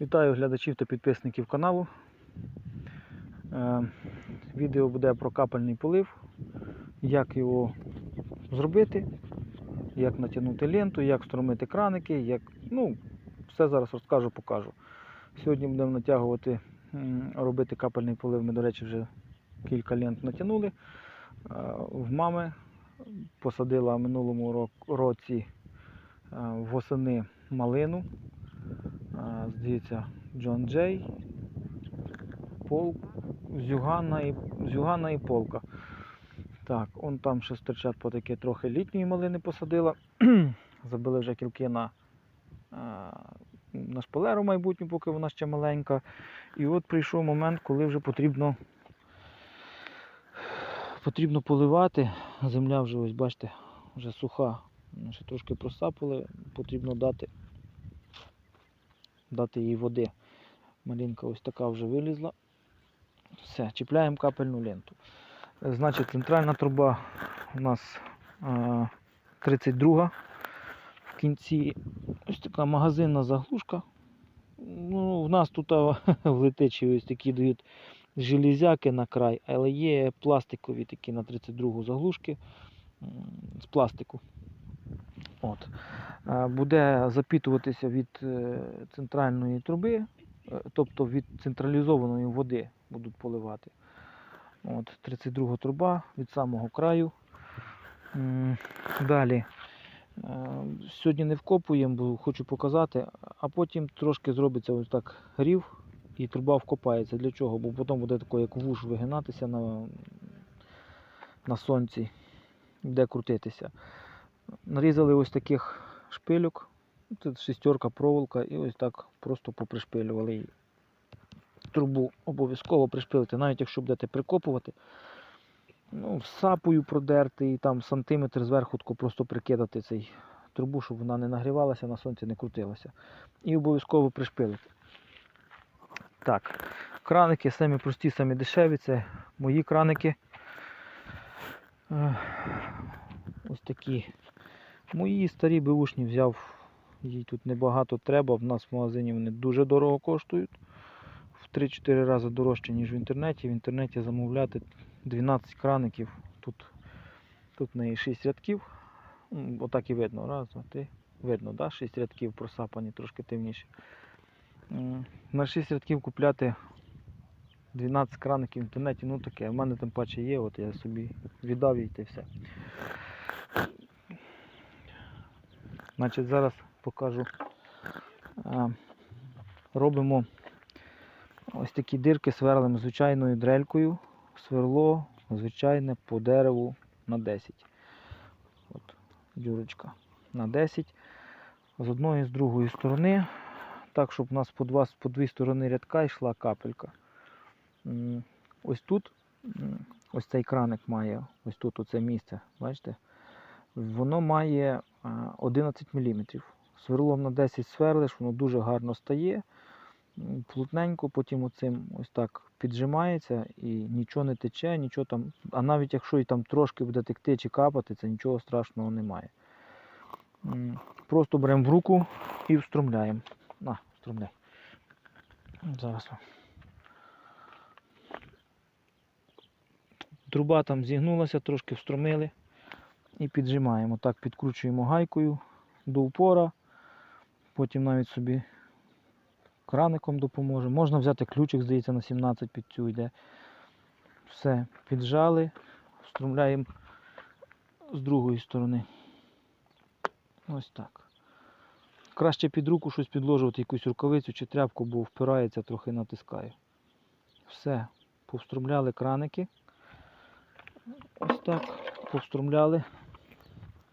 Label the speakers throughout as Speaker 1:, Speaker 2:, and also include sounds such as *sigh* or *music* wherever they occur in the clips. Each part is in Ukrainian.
Speaker 1: Вітаю глядачів та підписників каналу. Е, Відео буде про капельний полив, як його зробити, як натягнути ленту, як струмити краники, як... ну, все зараз розкажу, покажу. Сьогодні будемо натягувати, робити капельний полив. Ми, до речі, вже кілька лент натягнули. Е, В мами посадила в минулому році е, восени малину. Здається, Джон Джей, Пол, Зюганна і, Зюганна і Полка. Так, он там ще стирчать по таке трохи літньої малини посадила. *clears throat* Забили вже кілки на, на шпалеру майбутню, поки вона ще маленька. І от прийшов момент, коли вже потрібно, потрібно поливати. Земля вже, ось бачите, вже суха. Ще трошки просапали, потрібно дати дати їй води. Малинка ось така вже вилізла. Все, чіпляємо капельну ленту. Е, Значить, центральна труба у нас е, 32 в кінці ось така магазинна заглушка. Ну, в нас тут *laughs* в летичі ось такі дають железяки на край, але є пластикові такі на 32 заглушки з пластику. От. Е, буде запітуватися від е, центральної труби, е, тобто від централізованої води будуть поливати. От, 32 труба від самого краю. Далі. Сьогодні не вкопуємо, бо хочу показати, а потім трошки зробиться ось так рів і труба вкопається. Для чого? Бо потім буде тако, як вуш вигинатися на, на сонці, де крутитися. Нарізали ось таких шпильок. Тут шестерка, проволока і ось так просто попришпилювали її. Трубу обов'язково пришпилити, навіть якщо будете прикопувати. Ну, сапою продерти і там сантиметр зверху просто прикидати цей трубу, щоб вона не нагрівалася, на сонці не крутилася. І обов'язково пришпилити. Так, краники самі прості, самі дешеві. Це мої краники. Ось такі Мої старі беушні взяв, їй тут небагато треба, в нас в магазині вони дуже дорого коштують. В 3-4 рази дорожче, ніж в інтернеті. В інтернеті замовляти 12 краників. Тут, тут в неї 6 рядків. Отак і видно. Раз, два, три. Видно, да? 6 рядків просапані, трошки темніші. На 6 рядків купляти 12 краників в інтернеті, ну таке. В мене тим паче є, от я собі віддав їй та все. Значить, зараз покажу. Робимо ось такі дирки сверлимо звичайною дрелькою. Сверло звичайне по дереву на 10. От, дюрочка на 10. З одної з другої сторони. Так, щоб у нас по, два, по дві сторони рядка йшла капелька. Ось тут, ось цей краник має, ось тут оце місце, бачите? Воно має 11 мм. Сверлом на 10 сверлиш, воно дуже гарно стає. Плотненько, потім оцим ось так піджимається і нічого не тече, нічого там. А навіть якщо і там трошки буде текти чи капати, це нічого страшного немає. Просто беремо в руку і встромляємо. На, встромляй. Зараз. Труба там зігнулася, трошки встромили і піджимаємо. Так, підкручуємо гайкою до упора. Потім навіть собі краником допоможе. Можна взяти ключик, здається, на 17 під цю йде. Все, піджали, встромляємо з другої сторони. Ось так. Краще під руку щось підложувати, якусь рукавицю чи тряпку, бо впирається, трохи натискає. Все, повстромляли краники. Ось так, повстромляли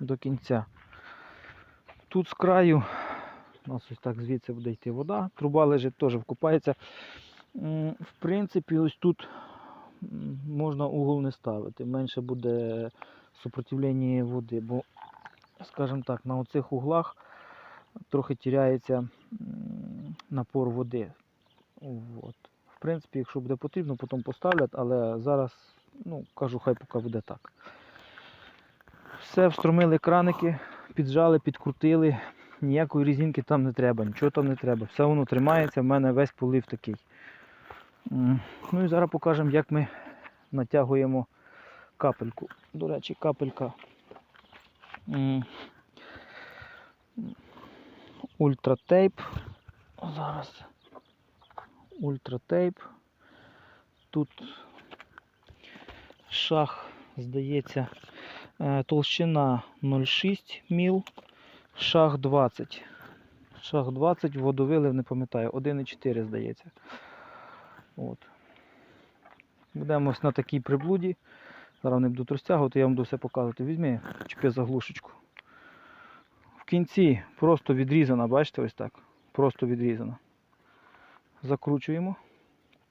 Speaker 1: до кінця. Тут з краю у нас ось так звідси буде йти вода. Труба лежить теж вкопається. М, В принципі, ось тут можна угол не ставити. Менше буде супротивлення води, бо, скажімо так, на оцих углах трохи тіряється напор води. От. В принципі, якщо буде потрібно, потім поставлять, але зараз, ну, кажу, хай поки буде так. Все, встромили краники, піджали, підкрутили. ніякої різинки там не треба, нічого там не треба. Все воно тримається, в мене весь полив такий. Ну і зараз покажемо, як ми натягуємо капельку. До речі, капелька. Ультратейп. Зараз. Ультратейп. Тут шах, здається, толщина 0,6 міл, шах 20. Шах 20, водовилив, не пам'ятаю, 1,4 здається. От. Будемо ось на такій приблуді. Зараз не буду розтягувати, я вам буду все показувати. Візьми, чіпи заглушечку. В кінці просто відрізана, бачите, ось так. Просто відрізана. Закручуємо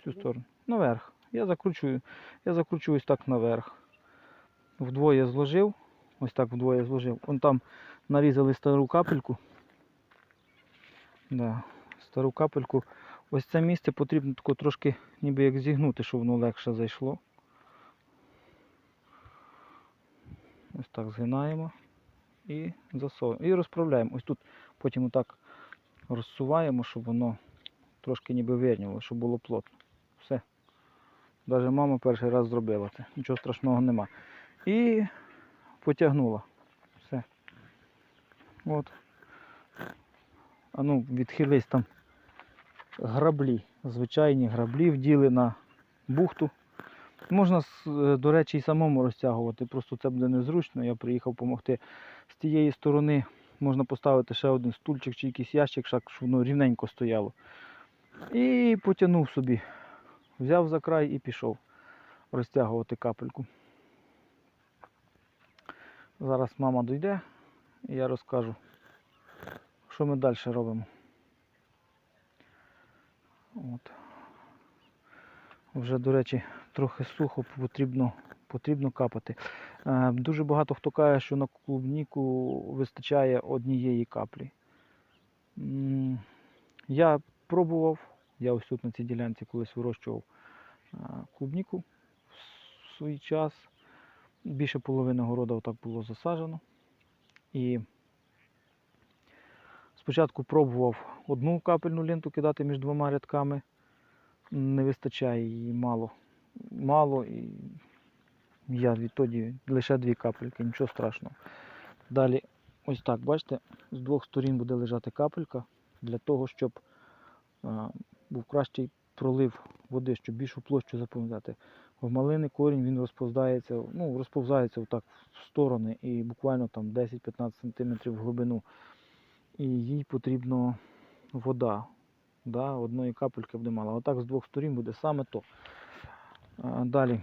Speaker 1: цю сторону. Наверх. Я закручую. Я закручую ось так наверх. Вдвоє зложив. Ось так вдвоє зложив. Вон там нарізали стару капельку. Да, стару капельку. Ось це місце потрібно тако трошки ніби як зігнути, щоб воно легше зайшло. Ось так згинаємо і засовуємо. І розправляємо. Ось тут потім отак розсуваємо, щоб воно трошки ніби вирняло, щоб було плотно. Все. Навіть мама перший раз зробила це. Нічого страшного нема. І потягнула. Все. От. А ну, відхились там граблі. Звичайні граблі вділи на бухту. Можна, е, до речі, і самому розтягувати, просто це буде незручно. Я приїхав допомогти. З тієї сторони можна поставити ще один стульчик чи якийсь ящик, щоб воно рівненько стояло. І потягнув собі. Взяв за край і пішов розтягувати капельку. Зараз мама дойде і я розкажу, що ми далі робимо. От. Вже, до речі, трохи сухо потрібно, потрібно капати. Е, дуже багато хто каже, що на клубніку вистачає однієї каплі. Я пробував, я ось тут на цій ділянці колись вирощував е, клубніку в свій час. Більше половини города отак було засаджено. І спочатку пробував одну капельну ленту кидати між двома рядками. Не вистачає її мало. Мало і я відтоді лише дві капельки, нічого страшного. Далі, ось так, бачите, з двох сторін буде лежати капелька для того, щоб а, був кращий пролив води, щоб більшу площу заповняти. В малини корінь він розповзається, ну, розповзається отак в сторони і буквально там 10-15 см в глибину. І їй потрібна вода. Да, одної капельки буде мало. Отак з двох сторін буде саме то. Далі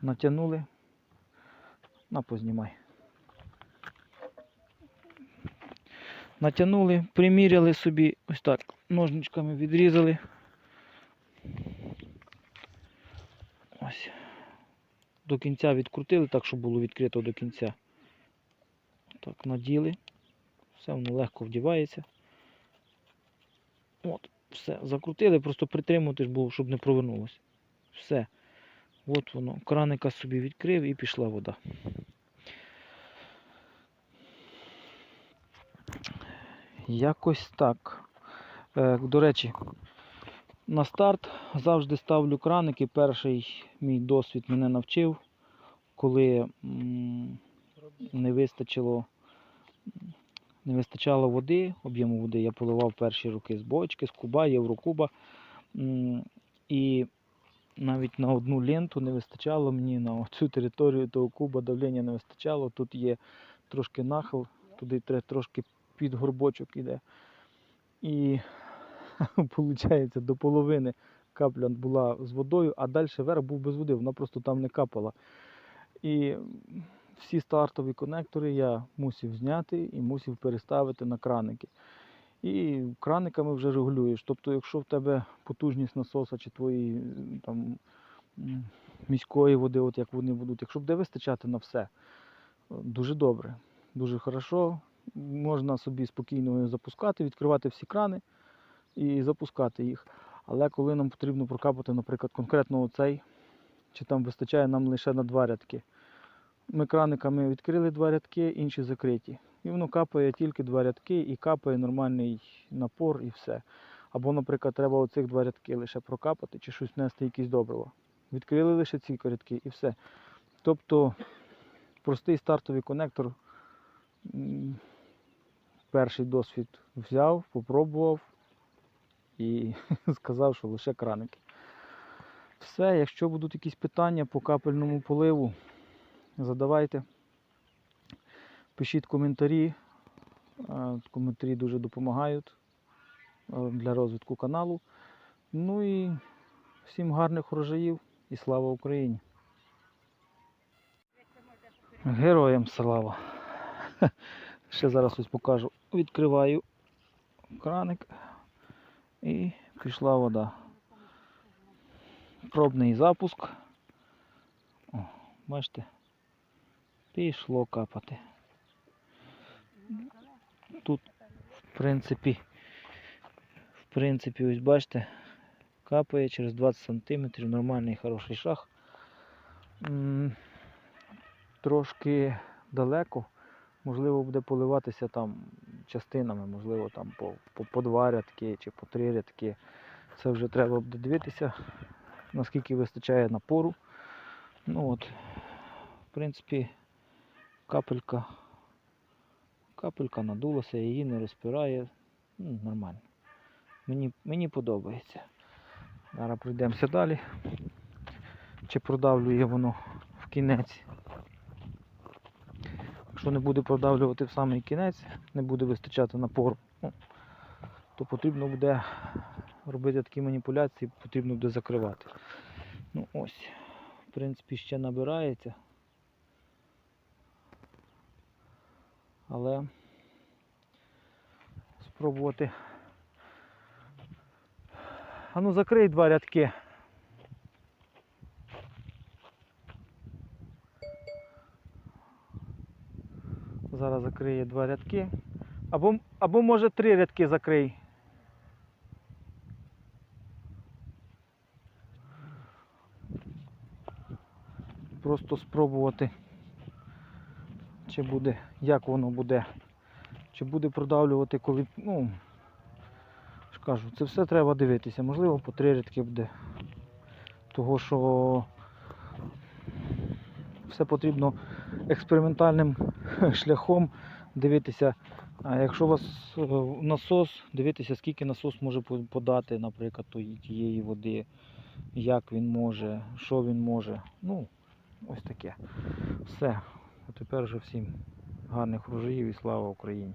Speaker 1: натягнули. На познімай. Натягнули, приміряли собі, ось так, ножничками відрізали. Ось. До кінця відкрутили, так, щоб було відкрито до кінця. Так, наділи. Все воно легко вдівається. От, все, закрутили, просто притримувати щоб не провернулося. Все. От воно. Краника собі відкрив і пішла вода. Якось так. Е, до речі, на старт завжди ставлю краники. Перший мій досвід мене навчив, коли не вистачило, не вистачало води, об'єму води. Я поливав перші роки з бочки, з куба, єврокуба. І навіть на одну ленту не вистачало мені на цю територію того куба давлення не вистачало. Тут є трошки нахил, туди трошки під горбочок іде. І *laughs* виходить, до половини капля була з водою, а далі верх був без води, вона просто там не капала. І всі стартові конектори я мусив зняти і мусив переставити на краники. І краниками вже регулюєш. Тобто, якщо в тебе потужність насоса чи твої там міської води, от як вони будуть, якщо буде вистачати на все, дуже добре, дуже хорошо. Можна собі спокійно запускати, відкривати всі крани і запускати їх. Але коли нам потрібно прокапати, наприклад, конкретно оцей, чи там вистачає нам лише на два рядки, ми краниками відкрили два рядки, інші закриті. І воно капає тільки два рядки і капає нормальний напор і все. Або, наприклад, треба оцих два рядки лише прокапати чи щось внести якісь добрива. Відкрили лише ці рядки і все. Тобто простий стартовий конектор. Перший досвід взяв, попробував і *laughs* сказав, що лише краники. Все, якщо будуть якісь питання по капельному поливу, задавайте. Пишіть коментарі. Е, Коментарі дуже допомагають е, для розвитку каналу. Ну і всім гарних урожаїв і слава Україні! Героям слава! *laughs* Ще зараз ось покажу. Відкриваю краник і пішла вода. Пробний запуск. О, бачите, пішло капати. Тут, в принципі, в принципі, ось бачите, капає через 20 см, нормальний хороший шах. Трошки далеко, можливо, буде поливатися там частинами, можливо, там по, по, по два рядки чи по три рядки. Це вже треба буде дивитися, наскільки вистачає напору. Ну от, в принципі, капелька, капелька надулася, її не розпирає. Ну, нормально. Мені, мені подобається. Зараз пройдемося далі. Чи продавлює воно в кінець. Якщо не буде продавлювати в самий кінець, не буде вистачати напору, ну, то потрібно буде робити такі маніпуляції, потрібно буде закривати. Ну ось, в принципі, ще набирається. Але спробувати. А ну закрий два рядки. Зараз закриє два рядки. Або, або може три рядки закрий. Просто спробувати, чи буде, як воно буде, чи буде продавлювати, коли, ну, кажу, це все треба дивитися. Можливо, по три рядки буде. Того, що все потрібно експериментальним *laughs* шляхом дивитися. Якщо у вас е, насос, дивитися, скільки насос може подати, наприклад, тієї води, як він може, що він може. Ну, ось таке. Все. А тепер вже всім гарних врожаїв і слава Україні.